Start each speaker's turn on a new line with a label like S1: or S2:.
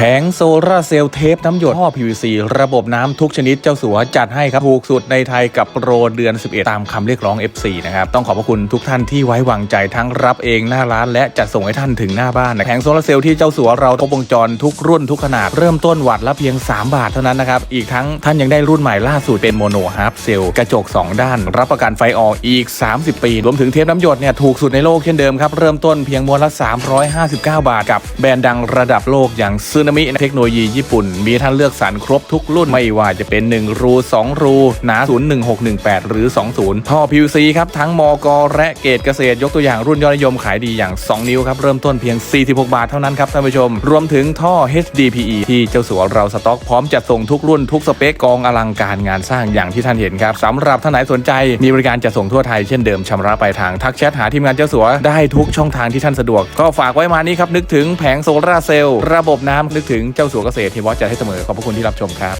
S1: แผงโซลาร์เซลล์เทปน้ำหยดท่อ PVC ระบบน้ำทุกชนิดเจ้าสัวจัดให้ครับ ถูกสุดในไทยกับโปรเดือน 11 ตามคำเรียกร้อง FC นะครับ ต้องขอบพระคุณทุกท่านที่ไว้วางใจทั้งรับเองหน้าร้านและจัดส่งให้ท่านถึงหน้าบ้านนะแผงโซลาร์เซลล์ที่เจ้าสัวเราครบวงจรทุกรุ่นทุกขนาด เริ่มต้นวัตต์ละเพียง 3 บาทเท่านั้นนะครับ อีกทั้งท่านยังได้รุ่นใหม่ล่าสุดเป็นโมโนฮาร์ปเซลล์กระจก 2 ด้าน รับประกันไฟออกอีก 30 ปีรวมถึงเทปน้ำหยดเนี่ยถูกสุดในโลกเช่นเดิมครับเริ่มต้นเพียงมวนละ 359 บาทกับแบรนด์ดังระดับโลกอย่างซึนามิเทคโนโลยีญี่ปุ่น มีท่านเลือกสรรครบทุกรุ่นไม่ว่าจะเป็น 1 รู 2 รู หนา 01618 หรือ 20 ท่อ PVC ครับทั้งมกและเกรดเกษตรยกตัวอย่างรุ่นยอดนิยมขายดีอย่าง 2 นิ้วครับเริ่มต้นเพียง 46 บาทเท่านั้นครับท่านผู้ชม รวมถึงท่อ HDPE ที่เจ้าสัวเราสต็อกพร้อมจัดส่งทุกรุ่นทุกสเปคกองอลังการงานสร้างอย่างที่ท่านเห็นครับสำหรับท่านไหนสนใจ มีบริการจัดส่งทั่วไทยเช่นเดิมชำระปลายทางทักแชทหาทีมงานเจ้าสัวได้ทุกช่องทางที่ท่านสะดวก ก็ฝากไว้มานี้ครับนึกถึงแผงโซลาร์เซลล์ระบบน้ำนึกถึงเจ้าสัวเกษตรที่วอจัดให้เสมอขอบพระคุณที่รับชมครับ